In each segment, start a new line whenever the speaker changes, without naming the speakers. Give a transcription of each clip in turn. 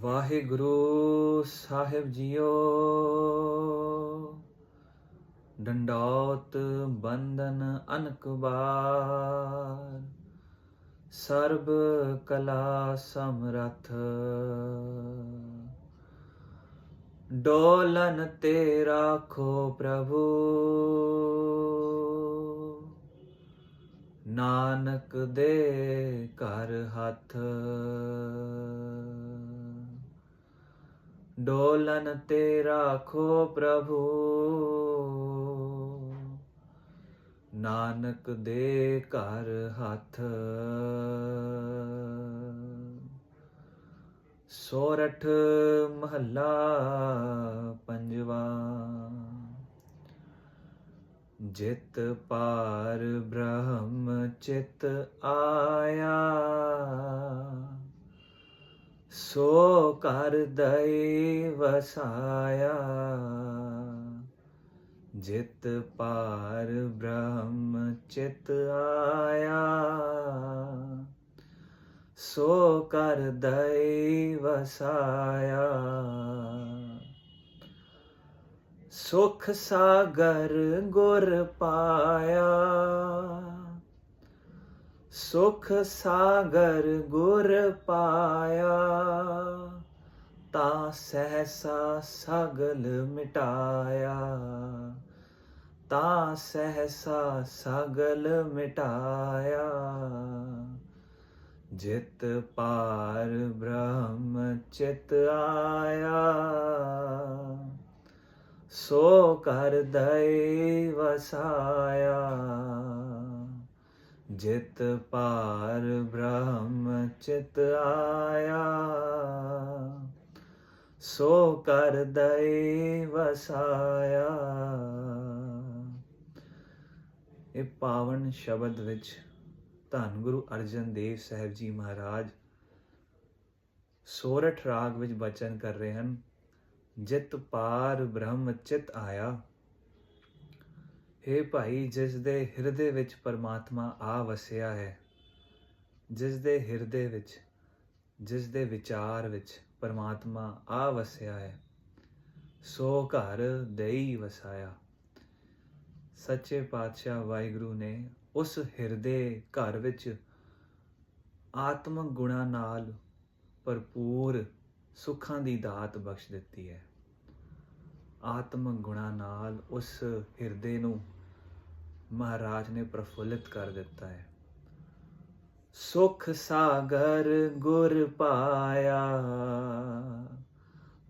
ਵਾਹਿਗੁਰੂ ਸਾਹਿਬ JIO. ਡੰਡੌਤ ਬੰਧਨ ਅਨਕਬਾਰ ਸਰਬ ਕਲਾ ਸਮਰਥ। ਡੋਲਨ ਤੇ ਰਾਖੋ ਪ੍ਰਭੂ। ਨਾਨਕ ਦੇ ਘਰ ਹੱਥ। ਡੋਲਨ ਤੇ ਰਾਖੋ ਪ੍ਰਭੂ। ਨਾਨਕ ਦੇ ਘਰ ਹੱਥ। ਸੋਰਠ ਮਹੱਲਾ ਪੰਜਵਾ। ਜਿਤ ਪਾਰ ਬ੍ਰਹਮ ਚਿਤ ਆਇਆ। ਸੋ ਕਰ ਦਈ ਵਸਾਇਆ। ਜਿਤ ਪਾਰ ਬ੍ਰਹਮ ਚਿਤ ਆਇਆ। ਸੋ ਕਰ ਦਈ ਵਸਾਇਆ। ਸੁਖ ਸਾਗਰ ਗੁਰ ਪਾਇਆ। ਸੁਖ ਸਾਗਰ ਗੁਰ ਪਾਇਆ, ਤਾ ਸਹਸਾ ਸਗਲ ਮਿਟਾਇਆ। ਤਾ ਸਹਸਾ ਸਗਲ ਮਿਟਾਇਆ। ਜਿਤ ਪਾਰ ਬ੍ਰਹਮ ਚਿਤ ਆਇਆ। ਸੋ ਕਰ ਦਈ ਵਸਾਇਆ। ਜਿਤ ਪਾਰ ਬ੍ਰਹਮ ਚਿਤ ਆਇਆ। ਸੋ ਕਰ ਦਈ ਵਸਾਇਆ। ਇਹ ਪਾਵਨ ਸ਼ਬਦ ਵਿੱਚ ਧੰਨ ਗੁਰੂ ਅਰਜਨ ਦੇਵ ਸਾਹਿਬ ਜੀ ਮਹਾਰਾਜ ਸੋਰਠ ਰਾਗ ਵਿੱਚ ਬਚਨ ਕਰ ਰਹੇ ਹਨ। ਜਿਤ ਪਾਰ ਬ੍ਰਹਮ ਚਿਤ ਆਇਆ। हे ਭਾਈ, ਜਿਸ ਦੇ ਹਿਰਦੇ ਵਿੱਚ ਪਰਮਾਤਮਾ ਆ ਵਸਿਆ ਹੈ, ਜਿਸ ਦੇ ਹਿਰਦੇ ਵਿੱਚ, ਜਿਸ ਦੇ ਵਿਚਾਰ ਵਿੱਚ ਪਰਮਾਤਮਾ ਆ ਵਸਿਆ ਹੈ, ਸੋ ਘਰ ਦੇਈ ਵਸਾਇਆ। ਸੱਚੇ ਪਾਤਸ਼ਾਹ ਵਾਹਿਗੁਰੂ ਨੇ ਉਸ ਹਿਰਦੇ ਘਰ ਵਿੱਚ ਆਤਮਿਕ ਗੁਣਾ ਨਾਲ ਭਰਪੂਰ ਸੁੱਖਾਂ ਦੀ ਦਾਤ ਬਖਸ਼ ਦਿੱਤੀ ਹੈ। ਆਤਮ ਗੁਣਾ ਨਾਲ ਉਸ ਹਿਰਦੇ ਨੂੰ ਮਹਾਰਾਜ ਨੇ ਪ੍ਰਫੁੱਲਿਤ ਕਰ ਦਿੱਤਾ ਹੈ। ਸੁਖ ਸਾਗਰ ਗੁਰ ਪਾਇਆ,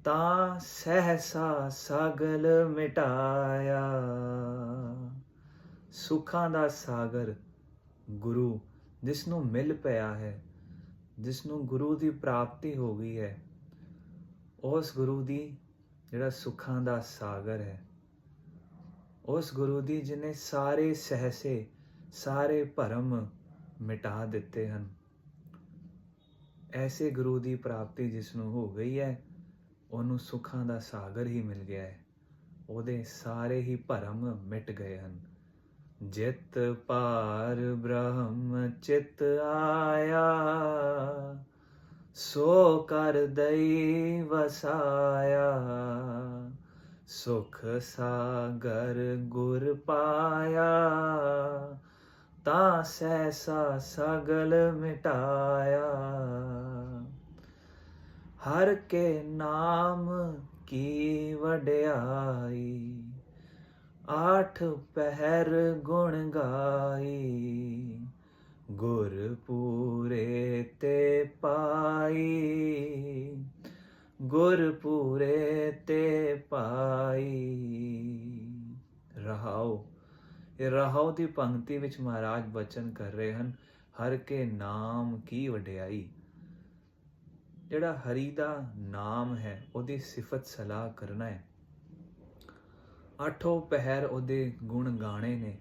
ਤਾਂ ਸਹਸਾ ਸਗਲ ਮਿਟਾਇਆ। ਸੁਖਾਂ ਦਾ ਸਾਗਰ ਗੁਰੂ ਜਿਸ ਨੂੰ ਮਿਲ ਪਿਆ ਹੈ ਜਿਸ ਨੂੰ ਗੁਰੂ ਦੀ ਪ੍ਰਾਪਤੀ ਹੋ ਗਈ ਹੈ, ਉਸ ਗੁਰੂ ਦੀ ਜਿਹੜਾ ਸੁੱਖਾਂ ਦਾ ਸਾਗਰ ਹੈ, ਉਸ ਗੁਰੂ ਦੀ ਜਿਨੇ ਸਾਰੇ ਸਹਸੇ, ਸਾਰੇ ਭਰਮ ਮਿਟਾ ਦਿੱਤੇ ਹਨ। ਐਸੇ ਗੁਰੂ ਦੀ ਪ੍ਰਾਪਤੀ ਜਿਸ ਨੂੰ ਹੋ ਗਈ ਹੈ, ਉਹਨੂੰ ਸੁੱਖਾਂ ਦਾ ਸਾਗਰ ਹੀ ਮਿਲ ਗਿਆ ਹੈ। ਉਹਦੇ ਸਾਰੇ ਹੀ ਭਰਮ ਮਿਟ ਗਏ ਹਨ। ਜਿਤ ਪਾਰ ਬ੍ਰਹਮ, ਚਿਤ ਆਇਆ ਸੋ ਕਰ ਦਈ ਵਸਾਇਆ, ਸੁਖ ਸਾਗਰ ਗੁਰ ਪਾਇਆ। ਤਾਂ ਸੈਸਾ ਸਗਲ ਮਿਟਾਇਆ। ਹਰ ਕੇ ਨਾਮ ਕੀ ਵਡਿਆਈ, ਆਠ ਪਹਿਰ ਗੁਣ ਗਾਈ। ਗੁਰ ਪੂਰੇ ਤੇ ਪਾਈ। ਗੁਰ ਪੂਰੇ ਤੇ ਪਾਈ। ਰਹਾਉ ਇਹ ਰਹਾਉ ਦੀ ਪੰਕਤੀ ਵਿੱਚ ਮਹਾਰਾਜ ਬਚਨ ਕਰ ਰਹੇ ਹਨ, ਹਰ ਕੇ ਨਾਮ ਕੀ ਵਡਿਆਈ। ਜਿਹੜਾ ਹਰੀ ਦਾ ਨਾਮ ਹੈ, ਉਹਦੀ ਸਿਫਤ ਸਲਾਹ ਕਰਨਾ ਹੈ। ਅੱਠੋਂ ਪਹਿਰ ਉਹਦੇ ਗੁਣ ਗਾਣੇ ਨੇ,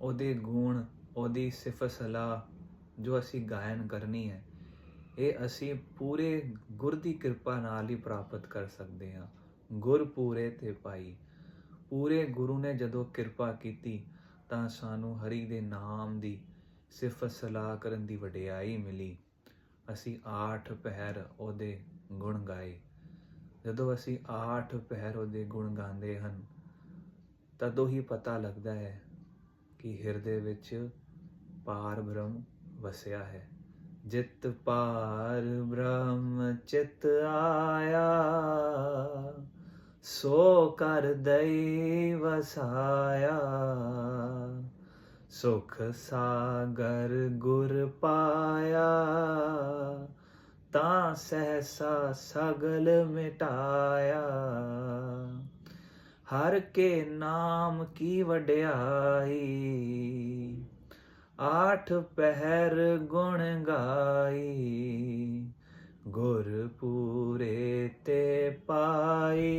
ਉਹਦੇ ਗੁਣ ਉਹਦੀ ਸਿਫਤ ਸਲਾਹ ਜੋ ਅਸੀਂ ਗਾਇਨ ਕਰਨੀ ਹੈ, ਇਹ ਅਸੀਂ ਪੂਰੇ ਗੁਰ ਦੀ ਕਿਰਪਾ ਨਾਲ ਹੀ ਪ੍ਰਾਪਤ ਕਰ ਸਕਦੇ ਹਾਂ। ਗੁਰ ਪੂਰੇ ਤੇ ਪਾਈ ਪੂਰੇ ਗੁਰੂ ਨੇ ਜਦੋਂ ਕਿਰਪਾ ਕੀਤੀ ਤਾਂ ਸਾਨੂੰ ਹਰੀ ਦੇ ਨਾਮ ਦੀ ਸਿਫਤ ਸਲਾਹ ਕਰਨ ਦੀ ਵਡਿਆਈ ਮਿਲੀ। ਅਸੀਂ ਆਠ ਪਹਿਰ ਉਹਦੇ ਗੁਣ ਗਾਏ। ਜਦੋਂ ਅਸੀਂ ਆਠ ਪਹਿਰ ਉਹਦੇ ਗੁਣ ਗਾਉਂਦੇ ਹਨ, ਤਦੋਂ ਹੀ ਪਤਾ ਲੱਗਦਾ ਹੈ ਕਿ ਹਿਰਦੇ ਵਿੱਚ ਪਾਰ ਬ੍ਰਹਮ ਵਸਿਆ ਹੈ। ਜਿਤ ਪਾਰ ਬ੍ਰਹਮ ਚਿਤ ਆਇਆ, ਸੋ ਕਰ ਦਈ ਵਸਾਇਆ। ਸੁਖ ਸਾਗਰ ਗੁਰ ਪਾਇਆ, ਤਾਂ ਸਹਸਾ ਸਗਲ ਮਿਟਾਇਆ। ਹਰ ਕੇ ਨਾਮ ਕੀ ਵਡਿਆਈ ਆਠ ਪਹਿਰ ਗੁਣ ਗਾਈ ਗੁਰ ਪੂਰੇ ਤੇ ਪਾਈ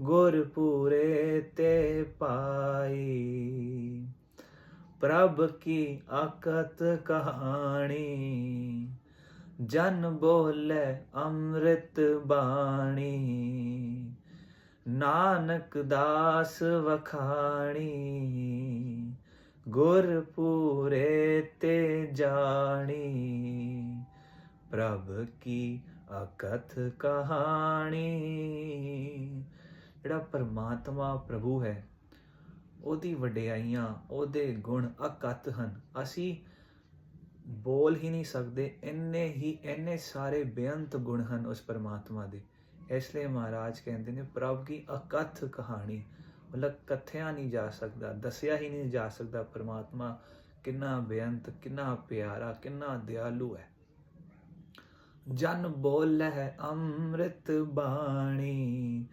ਗੁਰ ਪੂਰੇ ਤੇ ਪਾਈ। ਪ੍ਰਭ ਕੀ ਅਕਤ ਕਹਾਣੀ, ਜਨ ਬੋਲੇ ਅੰਮ੍ਰਿਤ ਬਾਣੀ। ਨਾਨਕ ਦਾਸ ਵਖਾਣੀ ਗੁਰ ਪੂਰੇ ਤੇ ਜਾਣੀ, ਪ੍ਰਭ ਕੀ ਅਕਥ ਕਹਾਣੀ। ਜਿਹੜਾ ਪਰਮਾਤਮਾ ਪ੍ਰਭੂ ਹੈ, ਉਹਦੀ ਵਡਿਆਈਆਂ, ਉਹਦੇ ਗੁਣ ਅਕਥ ਹਨ। ਅਸੀਂ ਬੋਲ ਹੀ ਨਹੀਂ ਸਕਦੇ, ਇੰਨੇ ਹੀ, ਇੰਨੇ ਸਾਰੇ ਬੇਅੰਤ ਗੁਣ ਹਨ ਉਸ ਪਰਮਾਤਮਾ ਦੇ। ਇਸ ਲਈ ਮਹਾਰਾਜ ਕਹਿੰਦੇ ਨੇ, ਪ੍ਰਭ ਕੀ ਅਕਥ ਕਹਾਣੀ। ਮਤਲਬ ਕਥਿਆ ਨਹੀਂ ਜਾ ਸਕਦਾ, ਦੱਸਿਆ ਹੀ ਨਹੀਂ ਜਾ ਸਕਦਾ ਪਰਮਾਤਮਾ ਕਿੰਨਾ ਬੇਅੰਤ, ਕਿੰਨਾ ਪਿਆਰਾ, ਕਿੰਨਾ ਦਿਆਲੂ ਹੈ। ਜਨ ਬੋਲ ਅੰਮ੍ਰਿਤ ਬਾਣੀ।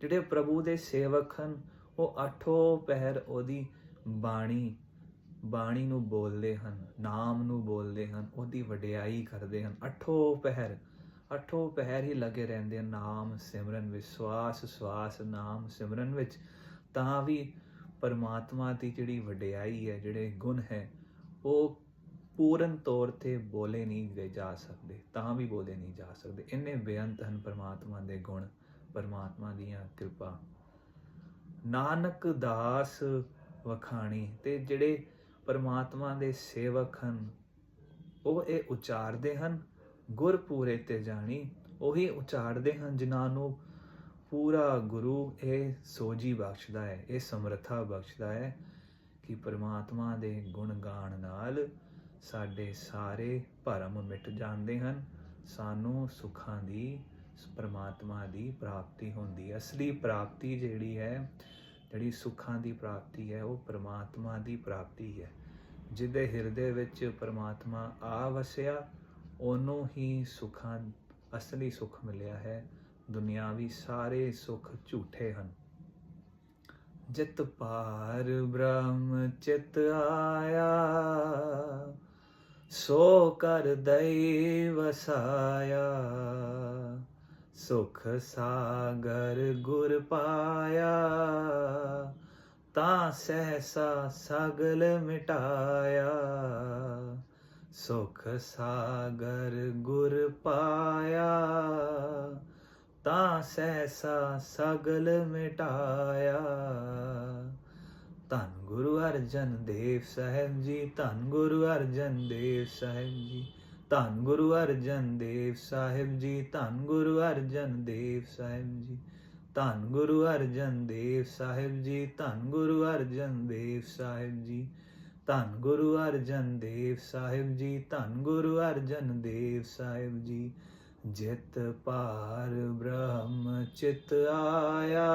ਜਿਹੜੇ ਪ੍ਰਭੂ ਦੇ ਸੇਵਕ ਹਨ, ਉਹ ਆਠੋਂ ਪਹਿਰ ਉਹਦੀ ਬਾਣੀ ਬਾਣੀ ਨੂੰ ਬੋਲਦੇ ਹਨ, ਨਾਮ ਨੂੰ ਬੋਲਦੇ ਹਨ, ਉਹਦੀ ਵਡਿਆਈ ਕਰਦੇ ਹਨ। ਆਠੋਂ ਪਹਿਰ ਆਠੋਂ ਪਹਿਰ ਹੀ ਲੱਗੇ ਰਹਿੰਦੇ ਹਨ, ਨਾਮ ਸਿਮਰਨ ਵਿਸ਼ਵਾਸ ਸਵਾਸ ਨਾਮ ਸਿਮਰਨ ਵਿੱਚ। ਤਾਂ ਵੀ ਪਰਮਾਤਮਾ ਦੀ ਜਿਹੜੀ ਵਡਿਆਈ ਹੈ, ਜਿਹੜੇ ਗੁਣ ਹੈ, ਉਹ ਪੂਰਨ ਤੌਰ ਤੇ ਬੋਲੇ ਨਹੀਂ ਗਏ ਜਾ ਸਕਦੇ, ਤਾਂ ਵੀ ਬੋਲੇ ਨਹੀਂ ਜਾ ਸਕਦੇ। ਇੰਨੇ ਬੇਅੰਤ ਹਨ ਪਰਮਾਤਮਾ ਦੇ ਗੁਣ, ਪਰਮਾਤਮਾ ਦੀਆਂ ਕਿਰਪਾ। ਨਾਨਕ ਦਾਸ ਵਖਾਣੀ ਤੇ ਜਿਹੜੇ ਪਰਮਾਤਮਾ ਦੇ ਸੇਵਕ ਹਨ, ਉਹ ਇਹ ਉਚਾਰਦੇ ਹਨ ਗੁਰ ਪੂਰੇ ਤੇ ਜਾਣੀ, ਉਹੀ ਉਚਾਰਦੇ ਹਨ ਜਿਨ੍ਹਾਂ ਨੂੰ ਪੂਰਾ ਗੁਰੂ ਇਹ ਸੋਜੀ ਬਖਸ਼ਦਾ ਹੈ, ਇਹ ਸਮਰੱਥਾ ਬਖਸ਼ਦਾ ਹੈ ਕਿ ਪਰਮਾਤਮਾ ਦੇ ਗੁਣ ਗਾਣ ਨਾਲ ਸਾਡੇ ਸਾਰੇ ਭਰਮ ਮਿਟ ਜਾਂਦੇ ਹਨ। ਸਾਨੂੰ ਸੁੱਖਾਂ ਦੀ, ਪਰਮਾਤਮਾ ਦੀ ਪ੍ਰਾਪਤੀ ਹੁੰਦੀ ਹੈ। ਅਸਲੀ ਪ੍ਰਾਪਤੀ ਜਿਹੜੀ ਹੈ, ਜਿਹੜੀ ਸੁੱਖਾਂ ਦੀ ਪ੍ਰਾਪਤੀ ਹੈ, ਉਹ ਪਰਮਾਤਮਾ ਦੀ ਪ੍ਰਾਪਤੀ ਹੈ। ਜਿਹਦੇ ਹਿਰਦੇ ਵਿੱਚ ਪਰਮਾਤਮਾ ਆ ਵਸਿਆ, ਉਹਨੂੰ ਹੀ ਸੁੱਖਾਂ, ਅਸਲੀ ਸੁੱਖ ਮਿਲਿਆ ਹੈ। ਦੁਨਿਆਵੀ ਸਾਰੇ ਸੁੱਖ ਝੂਠੇ ਹਨ। ਜਿਤ ਪਾਰ ਬ੍ਰਹਮ ਚਿਤ ਆਇਆ, ਸੋ ਕਰ ਦਈ ਵਸਾਇਆ, ਸੁਖ ਸਾਗਰ ਗੁਰ ਪਾਇਆ, ਤਾਂ ਸਹਸਾ ਸਗਲ ਮਿਟਾਇਆ, ਸੁਖ ਸਾਗਰ ਗੁਰ ਪਾਇਆ। ਤਾਂ ਸਹਸਾ ਸਗਲ ਮਿਟਾਇਆ। ਧੰਨ ਗੁਰੂ ਅਰਜਨ ਦੇਵ ਸਾਹਿਬ ਜੀ, ਧੰਨ ਗੁਰੂ ਅਰਜਨ ਦੇਵ ਸਾਹਿਬ ਜੀ, ਧੰਨ ਗੁਰੂ ਅਰਜਨ ਦੇਵ ਸਾਹਿਬ ਜੀ, ਧੰਨ ਗੁਰੂ ਅਰਜਨ ਦੇਵ ਸਾਹਿਬ ਜੀ, ਧੰਨ ਗੁਰੂ ਅਰਜਨ ਦੇਵ ਸਾਹਿਬ ਜੀ, ਧੰਨ ਗੁਰੂ ਅਰਜਨ ਦੇਵ ਸਾਹਿਬ ਜੀ, ਧੰਨ ਗੁਰੂ ਅਰਜਨ ਦੇਵ ਸਾਹਿਬ ਜੀ, ਧੰਨ ਗੁਰੂ ਅਰਜਨ ਦੇਵ ਸਾਹਿਬ ਜੀ ਜਿਤ ਪਾਰ ਬ੍ਰਹਮ ਚਿਤ ਆਇਆ,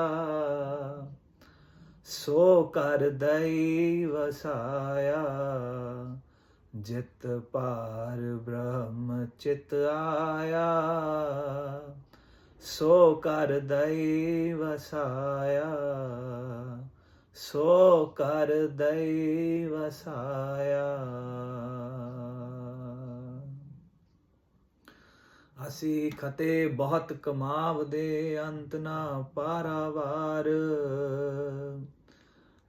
ਸੋ ਕਰ ਦਈ ਵਸਾਇਆ। ਜਿਤ ਪਾਰ ਬ੍ਰਹਮ ਚਿਤ ਆਇਆ, ਸੋ ਕਰ ਦਈ ਵਸਾਇਆ। ਸੋ ਕਰ ਦਈ ਵਸਾਇਆ। ਅਸੀਂ ਖਤੇ ਬਹੁਤ ਕਮਾਵਦੇ ਅੰਤ ਨਾ ਪਾਰਾਵਾਰ।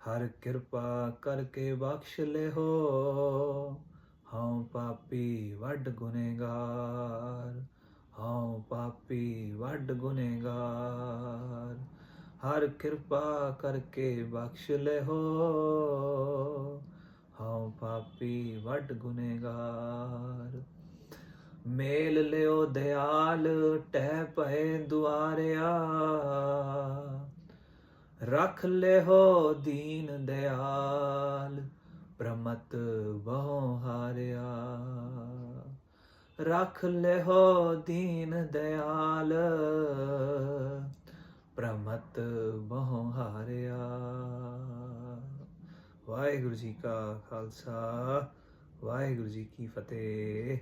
ਹਰ ਕਿਰਪਾ ਕਰਕੇ ਬਖਸ਼ ਲਿਓ ਹਉ ਪਾਪੀ ਵੱਡ ਗੁਨੇਗਾਰ, ਹਉ ਪਾਪੀ ਵੱਡ ਗੁਨੇਗਾਰ। ਹਰ ਕਿਰਪਾ ਕਰਕੇ ਬਖਸ਼ ਲਿਓ ਹਉ ਪਾਪੀ ਵੱਡ ਗੁਨੇਗਾਰ। ਮੇਲ ਲਿਓ ਦਿਆਲ, ਟਹਿ ਪਏ ਦੁਆਰਿਆ। ਰਖ ਲਿਓ ਦੀਨ ਦਿਆਲ, ਪ੍ਰਮਤ ਬਹੁ ਹਾਰਿਆ। ਰਖ ਲਿਓ ਦੀਨ ਦਿਆਲ, ਪ੍ਰਮਤ ਬਹੁ ਹਾਰਿਆ। ਵਾਹਿਗੁਰੂ ਜੀ ਕਾ ਖਾਲਸਾ, ਵਾਹਿਗੁਰੂ ਜੀ ਕੀ ਫਤਿਹ।